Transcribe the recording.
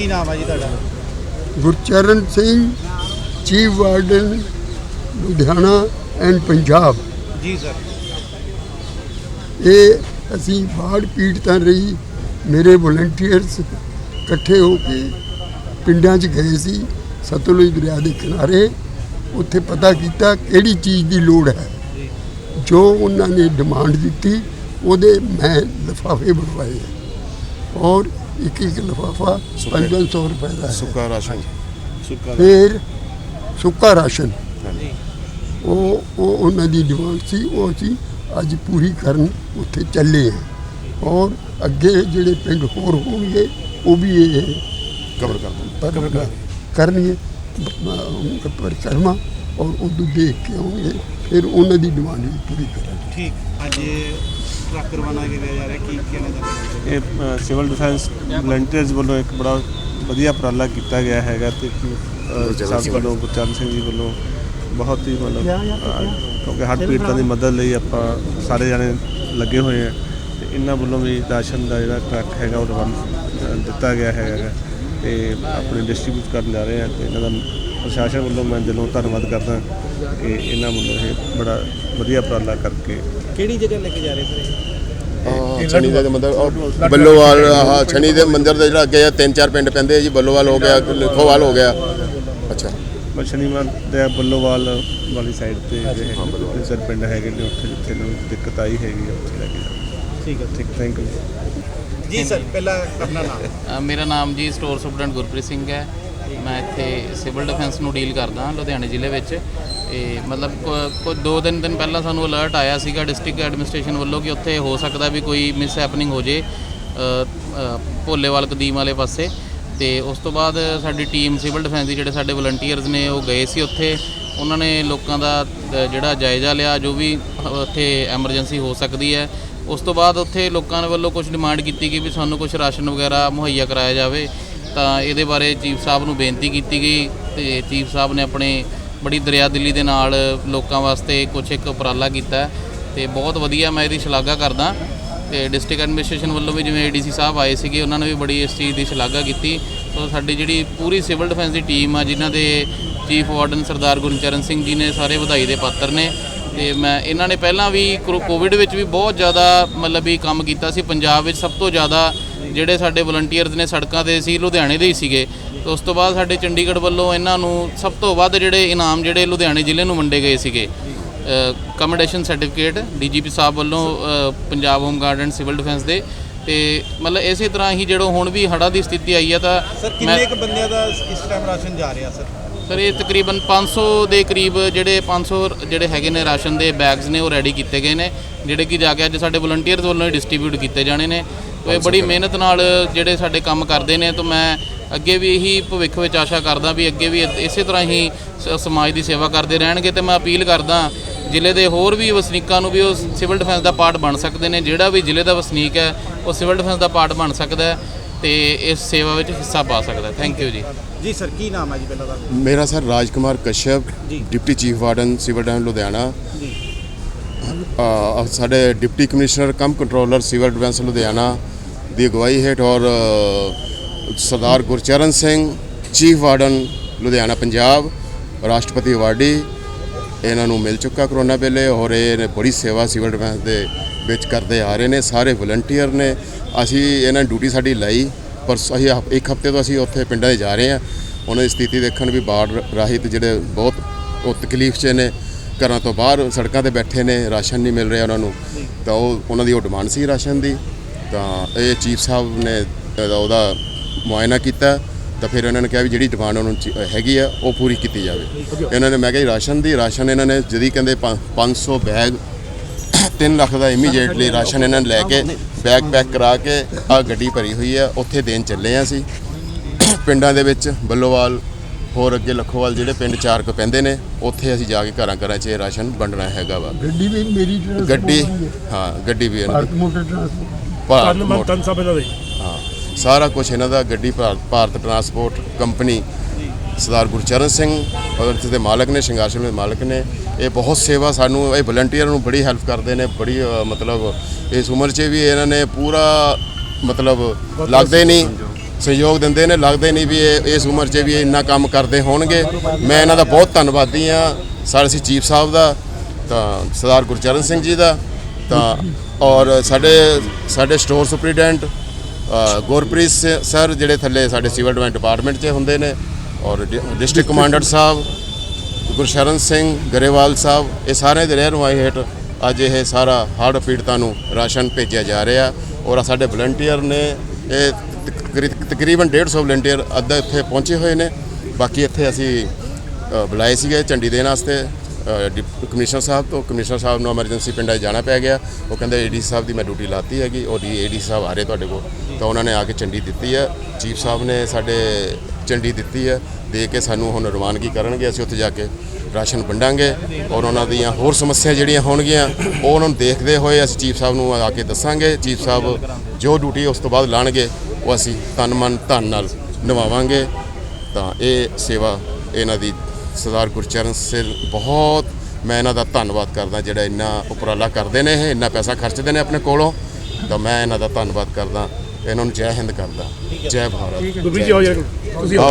ਕੀ ਨਾਮ ਹੈ ਜੀ ਤੁਹਾਡਾ? Gurcharan Singh chief warden Ludhiana and Punjab. ਜੀ ਸਰ। ਇਹ ਅਸੀਂ ਬਾੜ ਪੀੜਤਾਂ ਰਹੀ ਮੇਰੇ ਵੋਲੰਟੀਅਰਸ ਇਕੱਠੇ ਹੋ ਕੇ ਪਿੰਡਾਂ 'ਚ ਗਏ ਸੀ ਸਤਲੁਜ ਦਰਿਆ ਦੇ ਕਿਨਾਰੇ। ਉੱਥੇ ਪਤਾ ਕੀਤਾ ਕਿਹੜੀ ਚੀਜ਼ ਦੀ ਲੋੜ ਹੈ। ਜੀ। ਜੋ ਉਹਨਾਂ ਨੇ ਡਿਮਾਂਡ ਦਿੱਤੀ ਉਹਦੇ ਮੈਂ ਲਿਫਾਫੇ ਬਣਵਾਏ। ਔਰ ਇੱਕ ਇੱਕ ਲਿਫਾਫਾ 500 ਰੁਪਏ ਦਾ ਹੈ। ਸੁੱਕਾ ਰਾਸ਼ਨ। ਸੁੱਕਾ ਫਿਰ ਸੁੱਕਾ ਰਾਸ਼ਨ। ਉਹ ਉਹ ਉਹਨਾਂ ਦੀ ਡਿਮਾਂਡ ਸੀ ਉਹ ਅਸੀਂ ਅੱਜ ਪੂਰੀ ਕਰਨ ਉੱਥੇ ਚੱਲੇ ਹਾਂ। ਔਰ ਅੱਗੇ ਜਿਹੜੇ ਪਿੰਡ ਹੋਰ ਹੋਣਗੇ ਉਹ ਵੀ ਇਹ ਕਵਰ ਕਰ ਪਰ ਕਰਨਗੇ। ਪਰਿਕਰਮਾ ਔਰ ਉਦੋਂ ਦੇਖ ਕੇ ਆਉਣਗੇ ਫਿਰ ਉਹਨਾਂ ਦੀ ਡਿਮਾਂਡ ਵੀ ਪੂਰੀ ਕਰਾਂਗੇ। ਠੀਕ ਅੱਜ ਟਰੱਕ ਰਵਾਨਾ ਕੀਤਾ ਜਾ ਰਿਹਾ ਕੀ ਕਹਿਣਾ ਚਾਹੁੰਦੇ ਇਹ ਸਿਵਲ ਡਿਫੈਂਸ ਵਲੰਟੀਅਰਸ ਵੱਲੋਂ ਇੱਕ ਬੜਾ ਵਧੀਆ ਉਪਰਾਲਾ ਕੀਤਾ ਗਿਆ ਹੈਗਾ ਤੇ ਸਿੰਘ ਵੱਲੋਂ ਗੁਰਚਰਨ ਸਿੰਘ ਜੀ ਵੱਲੋਂ ਬਹੁਤ ਹੀ ਮਤਲਬ ਕਿਉਂਕਿ ਹੜ੍ਹ ਪੀੜਤਾਂ ਦੀ ਮਦਦ ਲਈ ਆਪਾਂ ਸਾਰੇ ਜਾਣੇ ਲੱਗੇ ਹੋਏ ਆ ਤੇ ਇਹਨਾਂ ਵੱਲੋਂ ਵੀ ਰਾਸ਼ਨ ਦਾ ਜਿਹੜਾ ਟਰੱਕ ਹੈਗਾ ਉਹ ਰਵਾਨਾ ਦਿੱਤਾ ਗਿਆ ਹੈਗਾ। ਤੇ ਆਪਣੇ ਡਿਸਟ੍ਰੀਬਿਊਟ ਕਰਨ ਜਾ ਰਹੇ ਆ ਤੇ ਇਹਨਾਂ ਦਾ ਪ੍ਰਸ਼ਾਸਨ ਵੱਲੋਂ ਮੈਂ ਦਿਲੋਂ ਧੰਨਵਾਦ ਕਰਦਾ ਕਿ ਇਹਨਾਂ ਵੱਲੋਂ ਇਹ ਬੜਾ ਵਧੀਆ ਉਪਰਾਲਾ ਕਰਕੇ ਕਿਹੜੀ ਜਗ੍ਹਾ ਲੈ ਕੇ ਜਾ ਰਹੇ ਸਰ ਛਣੀ ਦਾ ਮੰਦਰ ਔਰ ਬੱਲੋਵਾਲ ਆਹ ਛਣੀ ਦੇ ਮੰਦਰ ਦੇ ਜਿਹੜਾ ਅੱਗੇ ਆ ਤਿੰਨ ਚਾਰ ਪਿੰਡ ਪੈਂਦੇ ਆ ਜੀ ਬੱਲੋਵਾਲ ਹੋ ਗਿਆ ਲਿਖੋਵਾਲ ਹੋ ਗਿਆ। ਅੱਛਾ। ਸ਼ਨੀਵਾਰ ਦੇ ਬੱਲੋਵਾਲ ਵਾਲੀ ਸਾਈਡ ਤੇ ਜਿਹੜੇ ਪਿੰਡ ਹੈਗੇ ਨੇ ਉੱਥੇ ਜਿੱਥੇ ਨੂੰ ਦਿੱਕਤ ਆਈ ਹੈਗੀ ਆ, ਉੱਥੇ ਲੈ ਕੇ ਜਾਣਾ ਠੀਕ ਹੈ। ਠੀਕ ਥੈਂਕ ਯੂ ਜੀ ਸਰ, ਪਹਿਲਾਂ ਆਪਣਾ ਨਾਮ। ਮੇਰਾ ਨਾਮ ਜੀ ਸਟੋਰ ਸੁਪਰਡੈਂਟ ਗੁਰਪ੍ਰੀਤ ਸਿੰਘ ਹੈ। ਮੈਂ ਇੱਥੇ ਸਿਵਲ ਡਿਫੈਂਸ ਨੂੰ ਡੀਲ ਕਰਦਾ ਲੁਧਿਆਣੇ ਜ਼ਿਲ੍ਹੇ ਵਿੱਚ। ਇਹ ਮਤਲਬ ਕੋਈ ਦੋ ਦਿਨ ਦਿਨ ਪਹਿਲਾਂ ਸਾਨੂੰ ਅਲਰਟ ਆਇਆ ਸੀਗਾ ਡਿਸਟ੍ਰਿਕਟ ਐਡਮਿਨਿਸਟ੍ਰੇਸ਼ਨ ਵੱਲੋਂ ਕਿ ਉੱਥੇ ਹੋ ਸਕਦਾ ਵੀ ਕੋਈ ਮਿਸ ਹੈਪਨਿੰਗ ਹੋ ਜੇ ਭੋਲੇਵਾਲ ਕਦੀਮ ਵਾਲੇ ਪਾਸੇ। ਤੇ ਉਸ ਤੋਂ ਬਾਅਦ ਸਾਡੀ ਟੀਮ ਸਿਵਲ ਡਿਫੈਂਸ ਦੀ ਜਿਹੜੇ ਸਾਡੇ ਵਲੰਟੀਅਰਸ ਨੇ, ਉਹ ਗਏ ਸੀ ਉੱਥੇ। ਉਹਨਾਂ ਨੇ ਲੋਕਾਂ ਦਾ ਅ, ਜਿਹੜਾ ਜਾਇਜ਼ਾ ਲਿਆ ਜੋ ਵੀ ਉੱਥੇ ਐਮਰਜੈਂਸੀ ਹੋ ਸਕਦੀ ਹੈ। ਉਸ ਤੋਂ ਬਾਅਦ ਉੱਥੇ ਲੋਕਾਂ ਦੇ ਵੱਲੋਂ ਕੁਝ ਡਿਮਾਂਡ ਕੀਤੀ ਗਈ ਵੀ ਸਾਨੂੰ ਕੁਝ ਰਾਸ਼ਨ ਵਗੈਰਾ ਮੁਹੱਈਆ ਕਰਾਇਆ ਜਾਵੇ। ਤਾਂ ਇਹਦੇ ਬਾਰੇ ਚੀਫ ਸਾਹਿਬ ਨੂੰ ਬੇਨਤੀ ਕੀਤੀ ਗਈ ਤੇ ਚੀਫ ਸਾਹਿਬ ਨੇ ਆਪਣੇ ਬੜੀ ਦਰਿਆ ਦਿੱਲੀ ਦੇ ਨਾਲ ਲੋਕਾਂ ਵਾਸਤੇ ਕੁਝ ਇੱਕ ਉਪਰਾਲਾ ਕੀਤਾ ਤੇ ਬਹੁਤ ਵਧੀਆ ਮੈਂ ਇਹਦੀ ਸ਼ਲਾਘਾ ਕਰਦਾ। ਤੇ ਡਿਸਟ੍ਰਿਕਟ ਐਡਮਿਨਿਸਟ੍ਰੇਸ਼ਨ ਵੱਲੋਂ ਵੀ ਜਿਵੇਂ ਏਡੀਸੀ ਸਾਹਿਬ ਆਏ ਸੀਗੇ ਉਹਨਾਂ ਨੇ ਵੀ ਬੜੀ ਇਸ ਚੀਜ਼ ਦੀ ਸ਼ਲਾਘਾ ਕੀਤੀ। ਸੋ ਸਾਡੀ ਜਿਹੜੀ ਪੂਰੀ ਸਿਵਲ ਡਿਫੈਂਸ ਦੀ ਟੀਮ ਆ ਜਿਨ੍ਹਾਂ ਦੇ ਚੀਫ ਵਾਰਡਨ ਸਰਦਾਰ ਗੁਰਚਰਨ ਸਿੰਘ ਜੀ ਨੇ ਸਾਰੇ ਵਧਾਈ ਦੇ ਪਾਤਰ ਨੇ ਤੇ ਮੈਂ ਇਹਨਾਂ ਨੇ ਪਹਿਲਾਂ ਵੀ ਕੋਵਿਡ ਵਿੱਚ ਵੀ ਬਹੁਤ ਜ਼ਿਆਦਾ ਮਤਲਬ ਵੀ ਕੰਮ ਕੀਤਾ ਸੀ। ਪੰਜਾਬ ਵਿੱਚ ਸਭ ਤੋਂ ਜ਼ਿਆਦਾ ਜਿਹੜੇ ਸਾਡੇ ਵਲੰਟੀਅਰਸ ਨੇ ਸੜਕਾਂ ਤੇ ਸੀ ਲੁਧਿਆਣੇ ਦੇ ਹੀ ਸੀਗੇ। ਤੇ ਉਸ ਤੋਂ ਬਾਅਦ ਸਾਡੇ ਚੰਡੀਗੜ੍ਹ ਵੱਲੋਂ ਇਹਨਾਂ ਨੂੰ ਸਭ ਤੋਂ ਵੱਧ ਜਿਹੜੇ ਇਨਾਮ ਜਿਹੜੇ ਲੁਧਿਆਣੇ ਜ਼ਿਲ੍ਹੇ ਨੂੰ ਵੰਡੇ ਗਏ ਸੀਗੇ। ਕਮੈਂਡੇਸ਼ਨ ਸਰਟੀਫਿਕੇਟ ਡੀਜੀਪੀ ਸਾਹਿਬ ਵੱਲੋਂ Punjab home guard and civil defence ਦੇ। ਤੇ ਮਤਲਬ ਇਸੇ ਤਰ੍ਹਾਂ ਹੀ ਜਦੋਂ ਹੁਣ ਵੀ ਹੜ੍ਹਾਂ ਦੀ ਸਥਿਤੀ ਆਈ ਹੈ ਤਾਂ ਸਰ ਕਿੰਨੇ ਕੁ ਬੰਦਿਆਂ ਦਾ ਇਸ ਟਾਈਮ ਰਾਸ਼ਨ ਜਾ ਰਿਹਾ ਸਰ ਸਰ ਇਹ ਤਕਰੀਬਨ 500 ਦੇ ਕਰੀਬ ਜਿਹੜੇ 500 ਜਿਹੜੇ ਹੈਗੇ ਨੇ ਰਾਸ਼ਨ ਦੇ ਬੈਗਸ ਨੇ ਉਹ ਰੈਡੀ ਕੀਤੇ ਗਏ ਨੇ ਜਿਹੜੇ ਕਿ ਜਾ ਕੇ ਅੱਜ ਸਾਡੇ ਵਲੰਟੀਅਰਸ ਵੱਲੋਂ ਡਿਸਟ੍ਰੀਬਿਊਟ ਕੀਤੇ ਜਾਣੇ ਨੇ। ਤੇ ਇਹ ਬੜੀ ਮਿਹਨਤ ਨਾਲ ਜਿਹੜੇ ਸਾਡੇ ਕੰਮ ਕਰਦੇ ਨੇ ਤਾਂ ਮੈਂ ਅੱਗੇ ਵੀ ਇਹੀ ਭਵਿੱਖ ਵਿੱਚ ਆਸ਼ਾ ਕਰਦਾ ਵੀ ਅੱਗੇ ਵੀ ਇਸੇ ਤਰ੍ਹਾਂ ਹੀ ਸਮਾਜ ਦੀ ਸੇਵਾ ਕਰਦੇ ਰਹਿਣਗੇ। ਤੇ ਮੈਂ ਅਪੀਲ ਕਰਦਾ ਜ਼ਿਲ੍ਹੇ ਦੇ ਹੋਰ ਵੀ ਵਸਨੀਕਾਂ ਨੂੰ ਵੀ ਉਹ ਸਿਵਲ ਡਿਫੈਂਸ ਦਾ ਪਾਰਟ ਬਣ ਸਕਦੇ ਨੇ ਜਿਹੜਾ ਵੀ ਜ਼ਿਲ੍ਹੇ ਦਾ ਵਸਨੀਕ ਹੈ ਉਹ ਸਿਵਲ ਡਿਫੈਂਸ ਦਾ ਪਾਰਟ ਬਣ ਸਕਦਾ ਹੈ। ਤੇ ਇਸ ਸੇਵਾ ਵਿੱਚ ਹਿੱਸਾ ਪਾ ਸਕਦਾ ਹੈ। ਥੈਂਕ ਯੂ ਜੀ। ਜੀ ਸਰ ਕੀ ਨਾਮ ਹੈ ਜੀ ਪਹਿਲਾਂ ਦਾ ਮੇਰਾ sir Rajkumar Kashyap ji. Deputy chief warden civil defence Ludhiana. ਜੀ। ਅ, ਸਾਡੇ deputy commissioner cum controller civil defence Ludhiana ਦੀ ਅਗਵਾਈ ਹੇਠ ਔਰ ਅ, ਸਰਦਾਰ ਗੁਰਚਰਨ ਸਿੰਘ ਚੀਫ ਵਾਰਡਨ ਲੁਧਿਆਣਾ ਪੰਜਾਬ ਰਾਸ਼ਟਰਪਤੀ ਅਵਾਰਡੀ ਇਹਨਾਂ ਨੂੰ ਮਿਲ ਚੁੱਕਾ ਕਰੋਨਾ ਵੇਲੇ ਔਰ ਇਹ ਨੇ ਬੜੀ ਸੇਵਾ ਸਿਵਲ ਡਿਫੈਂਸ ਦੇ ਵਿੱਚ ਕਰਦੇ ਆ ਰਹੇ ਨੇ, ਸਾਰੇ ਵਲੰਟੀਅਰ ਨੇ। ਅਸੀਂ ਇਹਨਾਂ ਡਿਊਟੀ ਸਾਡੀ ਲਈ, ਪਰ ਅਸੀਂ ਹਫ- ਇੱਕ ਹਫ਼ਤੇ ਤੋਂ ਅਸੀਂ ਉੱਥੇ ਪਿੰਡਾਂ 'ਚ ਜਾ ਰਹੇ ਹਾਂ। ਉਹਨਾਂ ਦੀ ਸਥਿਤੀ ਦੇਖਣ ਵੀ ਬਾੜ ਰਾਹਿਤ ਜਿਹੜੇ ਬਹੁਤ ਉਹ ਤਕਲੀਫ 'ਚ ਨੇ, ਘਰਾਂ ਤੋਂ ਬਾਹਰ ਸੜਕਾਂ ਤੇ ਬੈਠੇ ਨੇ, ਰਾਸ਼ਨ ਨਹੀਂ ਮਿਲ ਰਿਹਾ ਉਹਨਾਂ ਨੂੰ। ਤਾਂ ਉਹ, ਉਹਨਾਂ ਦੀ ਉਹ ਡਿਮਾਂਡ ਸੀ ਰਾਸ਼ਨ ਦੀ। ਤਾਂ ਇਹ ਚੀਫ ਸਾਹਿਬ ਨੇ ਉਹਦਾ ਮੁਆਇਨਾ ਕੀਤਾ। ਤਾਂ ਫਿਰ ਇਹਨਾਂ ਨੇ ਕਿਹਾ ਵੀ ਜਿਹੜੀ ਡਿਮਾਂਡ ਉਹਨਾਂ ਨੂੰ ਹੈਗੀ ਆ ਉਹ ਪੂਰੀ ਕੀਤੀ ਜਾਵੇ। ਇਹਨਾਂ ਨੇ ਮੈਂ ਕਿਹਾ ਜੀ ਰਾਸ਼ਨ ਦੀ ਰਾਸ਼ਨ ਇਹਨਾਂ ਨੇ ਜਦੀ ਕਹਿੰਦੇ ਪੰ- 500 ਬੈਗ 3 ਲੱਖ ਦਾ ਇਮੀਡੀਏਟਲੀ ਰਾਸ਼ਨ ਇਹਨਾਂ ਨੇ ਲੈ ਕੇ ਬੈਗ ਪੈਕ ਕਰਾ ਕੇ ਆ ਗੱਡੀ ਭਰੀ ਹੋਈ ਆ ਉੱਥੇ ਦੇਣ ਚੱਲੇ ਆ ਅਸੀਂ। ਪਿੰਡਾਂ ਦੇ ਵਿੱਚ ਬੱਲੋਵਾਲ ਹੋਰ ਅੱਗੇ ਲਖੋਵਾਲ ਜਿਹੜੇ ਪਿੰਡ ਚਾਰ ਕੁ ਪੈਂਦੇ ਨੇ ਉੱਥੇ ਅਸੀਂ ਜਾ ਕੇ ਘਰਾਂ ਘਰਾਂ 'ਚ ਇਹ ਰਾਸ਼ਨ ਵੰਡਣਾ ਹੈਗਾ ਵਾ। ਗੱਡੀ ਵੀ ਮੇਰੀ ਗੱਡੀ ਹੈ। ਗੱਡੀ ਵੀ ਇਹਨਾਂ ਭਾਰਤ ਦੀ ਮੋਟਰ ਟਰਾਂਸਪੋਰਟ ਭਾਰਤ ਮੋਟਰ- ਸਭ ਇਹਨਾਂ ਦੇ ਸਾਰਾ ਕੁਝ ਇਹਨਾਂ ਦਾ ਗੱਡੀ ਭਾਰਤ ਭਾਰਤ ਟਰਾਂਸਪੋਰਟ ਕੰਪਨੀ ਸਰਦਾਰ ਗੁਰਚਰਨ ਸਿੰਘ ਔਰ ਇਸ ਦੇ ਮਾਲਕ ਨੇ ਸ਼ਿੰਗਾਰਸ਼ਮ ਦੇ ਮਾਲਕ ਨੇ। ਇਹ ਬਹੁਤ ਸੇਵਾ ਸਾਨੂੰ, ਇਹ ਵਲੰਟੀਅਰ ਨੂੰ ਬੜੀ ਹੈਲਪ ਕਰਦੇ ਨੇ, ਬੜੀ ਮਤਲਬ ਇਸ ਉਮਰ 'ਚ ਵੀ ਇਹਨਾਂ ਨੇ ਪੂਰਾ, ਮਤਲਬ ਲੱਗਦੇ ਨਹੀਂ, ਸਹਿਯੋਗ ਦਿੰਦੇ ਨੇ, ਲੱਗਦੇ ਨਹੀਂ ਵੀ ਇਹ, ਇਸ ਉਮਰ 'ਚ ਵੀ ਇਹ ਇੰਨਾ ਕੰਮ ਕਰਦੇ ਹੋਣਗੇ। ਮੈਂ ਇਹਨਾਂ ਦਾ ਬਹੁਤ ਧੰਨਵਾਦੀ ਆ ਸਾਡੇ ਸੀ ਚੀਫ ਸਾਹਿਬ ਦਾ, ਤਾਂ ਸਰਦਾਰ ਗੁਰਚਰਨ ਸਿੰਘ ਜੀ ਦਾ, ਤਾਂ, ਔਰ ਸਾਡੇ ਸਾਡੇ ਸਟੋਰ ਸੁਪਰੀਡੈਂਟ ਗੁਰਪ੍ਰੀਤ ਸ- ਸਰ ਜਿਹੜੇ ਥੱਲੇ ਸਾਡੇ ਸਿਵਲ ਡਿਵੈਲਪਮੈਂਟ ਡਿਪਾਰਟਮੈਂਟ 'ਚ ਹੁੰਦੇ ਨੇ ਔਰ ਡਿ- ਡਿਸਟ੍ਰਿਕਟ ਕਮਾਂਡਰ ਸਾਹਿਬ, ਗੁਰਸ਼ਰਨ ਸਿੰਘ ਗਰੇਵਾਲ ਸਾਹਿਬ, ਇਹ ਸਾਰੇ ਦੇ ਰਹਿਨੁਮਾਈ ਹੇਠ ਅੱਜ ਇਹ ਸਾਰਾ ਹੜ੍ਹ ਪੀੜਤਾਂ ਨੂੰ ਰਾਸ਼ਨ ਭੇਜਿਆ ਜਾ ਰਿਹਾ ਔਰ ਸਾਡੇ ਵਲੰਟੀਅਰ ਨੇ ਇਹ ਤਕਰੀ- ਤਕਰੀਬਨ 150 ਵਲੰਟੀਅਰ ਅੱਧਾ ਇੱਥੇ ਪਹੁੰਚੇ ਹੋਏ ਨੇ। ਬਾਕੀ ਇੱਥੇ ਅਸੀਂ ਬੁਲਾਏ ਸੀਗੇ ਝੰਡੀ ਦੇਣ ਵਾਸਤੇ। ਕਮਿਸ਼ਨਰ ਸਾਹਿਬ ਤੋਂ ਕਮਿਸ਼ਨਰ ਸਾਹਿਬ ਨੂੰ ਐਮਰਜੈਂਸੀ ਪਿੰਡਾਂ 'ਚ ਜਾਣਾ ਪੈ ਗਿਆ। ਉਹ ਕਹਿੰਦੇ ਏਡੀ ਸਾਹਿਬ ਦੀ ਮੈਂ ਡਿਊਟੀ ਲਾਤੀ ਹੈਗੀ। ਉਹ ਡੀ ਏਡੀ ਸਾਹਿਬ ਆ ਰਹੇ ਤੁਹਾਡੇ ਕੋਲ। ਤਾਂ ਉਹਨਾਂ ਨੇ ਆ ਕੇ ਝੰਡੀ ਦਿੱਤੀ ਹੈ। ਚੀਫ ਸਾਹਿਬ ਨੇ ਸਾਡੇ ਝੰਡੀ ਦਿੱਤੀ ਹੈ। ਦੇ ਕੇ ਸਾਨੂੰ ਹੁਣ ਰਵਾਨਗੀ ਕਰਨਗੇ। ਅਸੀਂ ਉੱਥੇ ਜਾ ਕੇ ਰਾਸ਼ਨ ਵੰਡਾਂਗੇ ਔਰ ਉਹਨਾਂ ਦੀਆਂ ਹੋਰ ਸਮੱਸਿਆ ਜਿਹੜੀਆਂ ਹੋਣਗੀਆਂ, ਉਹ ਉਹਨਾਂ ਨੂੰ ਦੇਖਦੇ ਹੋਏ ਅਸੀਂ ਚੀਫ ਸਾਹਿਬ ਨੂੰ ਆ ਕੇ ਦੱਸਾਂਗੇ। ਚੀਫ ਸਾਹਿਬ ਜੋ ਡਿਊਟੀ ਉਸ ਤੋਂ ਬਾਅਦ ਲਾਣਗੇ, ਉਹ ਅਸੀਂ ਤਨ ਮਨ ਧਨ ਨਾਲ ਨਿਭਾਵਾਂਗੇ। ਤਾਂ ਇਹ ਸੇਵਾ ਇਹਨਾਂ ਦੀ ਸਰਦਾਰ ਗੁਰਚਰਨ ਸਿੰਘ, ਬਹੁਤ ਮੈਂ ਇਹਨਾਂ ਦਾ ਧੰਨਵਾਦ ਕਰਦਾ ਜਿਹੜਾ ਇੰਨਾ ਉਪਰਾਲਾ ਕਰਦੇ ਨੇ ਇਹ, ਇੰਨਾ ਪੈਸਾ ਖਰਚਦੇ ਨੇ ਆਪਣੇ ਕੋਲੋਂ, ਤਾਂ ਮੈਂ ਇਹਨਾਂ ਦਾ ਧੰਨਵਾਦ ਕਰਦਾ, ਇਹਨਾਂ ਨੂੰ ਜੈ ਹਿੰਦ ਕਰਦਾ, ਜੈ ਭਾਰਤ। ਗੁਰਪ੍ਰੀਤ ਜੀ, ਆਓ ਜਰਾ, ਤੁਸੀਂ